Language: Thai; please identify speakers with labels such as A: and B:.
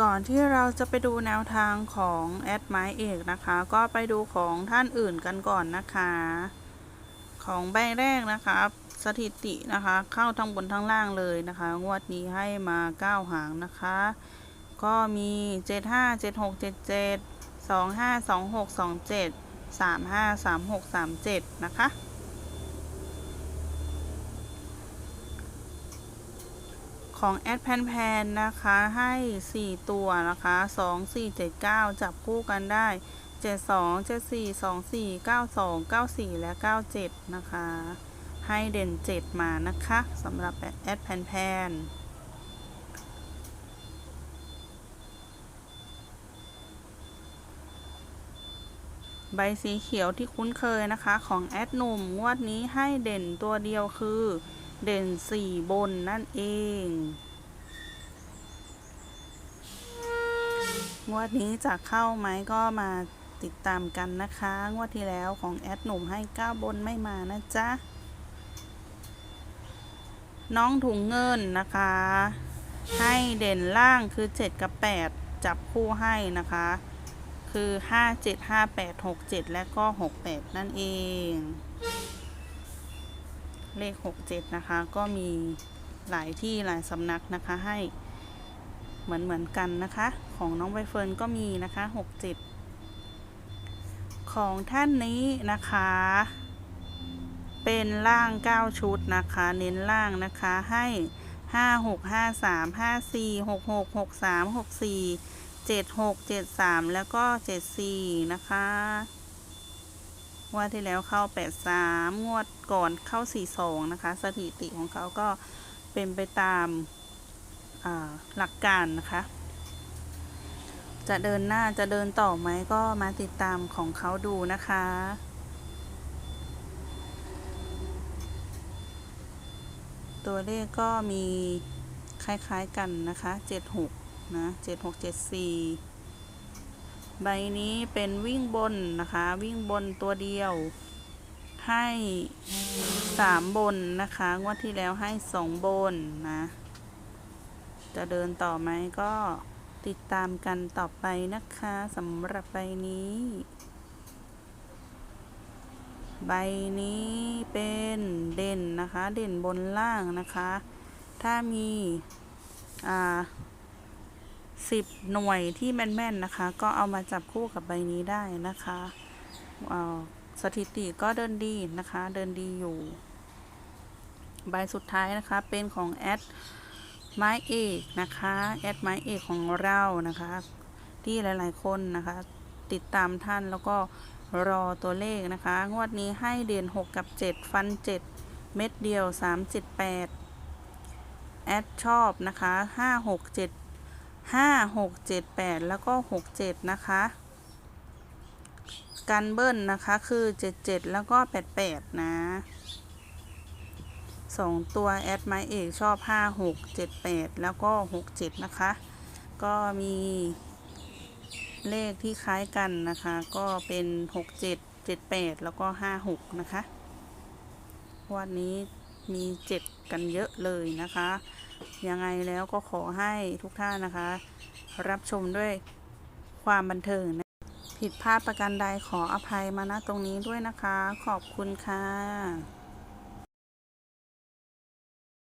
A: ก่อนที่เราจะไปดูแนวทางของแอดไมเอกนะคะ ก็ไปดูของท่านอื่นกันก่อนนะคะ ของใบแรกนะคะสถิตินะคะ เข้าทั้งบนทั้งล่างเลยนะคะ งวดนี้ให้มา9หางนะคะ ก็มี 75 76 77 25 26 27 35 36 37 นะคะ ของแอดแพนแพนนะคะ ให้ 4 ตัวนะคะ 2 4 7 9 จับคู่กันได้ 72 74 24 92 94 และ 97 นะคะ ให้เด่น 7 มานะคะสำหรับแอดแพนแพนใบสีเขียวที่คุ้นเคยนะคะ ของแอดหนุ่มงวดนี้ให้เด่นตัวเดียวคือ เด่น4บนนั่นเอง งวดนี้จะเข้าไหมก็มาติดตามกันนะคะ งวดที่แล้วของแอดหนุ่มให้9บนไม่มานะจ๊ะ น้องถุงเงินนะคะ ให้เด่นล่างคือ 7 กับ 8 จับคู่ให้นะคะ คือ 5 7 5 8 6 7 และก็ 68 นั่นเอง เลข 67 นะคะ ก็มีหลายที่หลายสำนักนะคะให้เหมือนเหมือนกันนะคะ ของน้องใบเฟิร์นก็มีนะคะ 67 ของท่านนี้นะคะ เป็นล่าง 9 ชุดนะคะ เน้นล่างนะคะให้5 6 5 3 5 4 6 6 6 3 6 4 7 6 7 3แล้วก็7 4นะคะ งวดที่แล้วเข้า 8 3 งวดก่อนเข้า 4 2 นะคะ สถิติของเขาก็เป็นไปตามหลักการนะคะ จะเดินหน้าจะเดินต่อไหมก็มาติดตามของเขาดูนะคะตัวเลขก็มีคล้ายๆกันนะคะ 76 นะ 7674 ใบนี้เป็นวิ่งบนนะคะ วิ่งบนตัวเดียว ให้3บนนะคะงวดที่แล้วให้2บนนะ จะเดินต่อไหมก็ติดตามกันต่อไปนะคะสำหรับใบนี้ ใบนี้เป็นเด่นนะคะ เด่นบนล่างนะคะ ถ้ามีอ่า สิบหน่วยที่แม่นๆนะคะ ก็เอามาจับคู่กับใบนี้ได้นะคะสถิติก็เดินดีนะคะ เดินดีอยู่ ใบสุดท้ายนะคะ เป็นของแอดไม้เอกนะคะแอดไม้เอกของเรานะคะ ที่หลายๆคนนะคะ ติดตามท่านแล้วก็รอตัวเลขนะคะ งวดนี้ให้เด่น6 กับ 7 ฟัน 7 เม็ดเดียว 378 แอดชอบนะคะ 5 6 7 5 6 7 8 แล้วก็ 67 นะคะกันเบิ้ลนะคะคือ 77 แล้วก็ 88 นะสองตัวแอดไมเอกชอบ 5 6 7 8 แล้วก็ 67 นะคะ ก็มีเลขที่คล้ายกันนะคะ ก็เป็น 67 78 แล้วก็ 56 นะคะ วันนี้ มีเจ็บกันเยอะเลยนะคะ ยังไงแล้วก็ขอให้ทุกท่านนะคะ รับชมด้วยความบันเทิงนะผิดพลาดประการใดขออภัยมาณตรงนี้ด้วยนะคะ ขอบคุณค่ะ